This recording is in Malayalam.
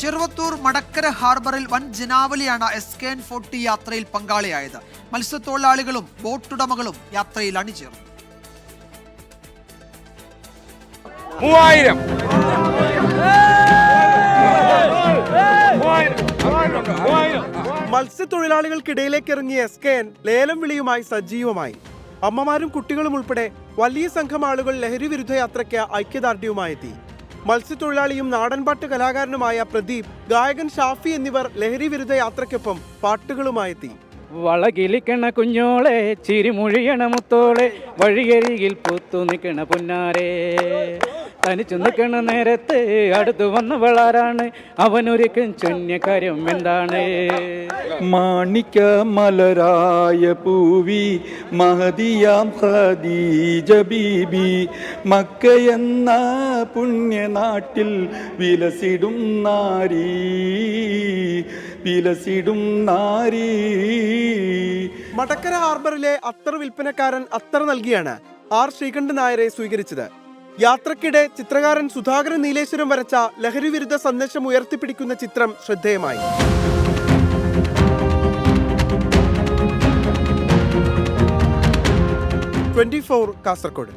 ചെറുവത്തൂർ മടക്കര ഹാർബറിൽ വൻ ജനാവലിയാണ് എസ് കെ എൻ ഫോർട്ടി യാത്രയിൽ പങ്കാളിയായത്. മത്സ്യത്തൊഴിലാളികളും ബോട്ടുടമകളും യാത്രയിൽ അണിചേർന്നു. മൂവായിരം. മത്സ്യത്തൊഴിലാളികൾക്കിടയിലേക്ക് ഇറങ്ങിയ എസ് കെ എൻ ലേലം വിളിയുമായി സജീവമായി. അമ്മമാരും കുട്ടികളും ഉൾപ്പെടെ വലിയ സംഘം ആളുകൾ ലഹരി വിരുദ്ധ യാത്രയ്ക്ക് ഐക്യദാർഢ്യവുമായെത്തി മത്സ്യത്തൊഴിലാളിയും നാടൻപാട്ട് കലാകാരനുമായ പ്രദീപ് ഗായകൻ ഷാഫി എന്നിവർ ലഹരി വിരുദ്ധ യാത്രയ്ക്കൊപ്പം പാട്ടുകളുമായെത്തി. വളകിലിക്കണ കുഞ്ഞോളെ ചിരിമൊഴിയണ മുത്തോളെ വഴിയരികിൽ പൂത്തു നിൽക്കണ പുന്നാരെ. തനിച്ചു നിൽക്കണ നേരത്ത്. അടുത്തു വന്നവളാരാണ്? അവനൊരിക്കും ചൊന്യക്കാര്യം എന്താണ്? മാണിക്ക മലരായ പൂവി മഹദിയാം ഹദീജ ബീബി. മക്കയെന്ന പുണ്യനാട്ടിൽ വിലസിടും നാരീ. വിലസിടും നാരീ. മടക്കര ഹാർബറിലെ അത്തർ വിൽപ്പനക്കാരൻ അത്തർ നൽകിയാണ് ആർ ശ്രീകണ്ഠൻ നായരെ സ്വീകരിച്ചത്. യാത്രക്കിടെ ചിത്രകാരൻ സുധാകരൻ നീലേശ്വരം വരച്ച ലഹരി വിരുദ്ധ സന്ദേശം ഉയർത്തിപ്പിടിക്കുന്ന ചിത്രം ശ്രദ്ധേയമായി. Twenty four Kasaragod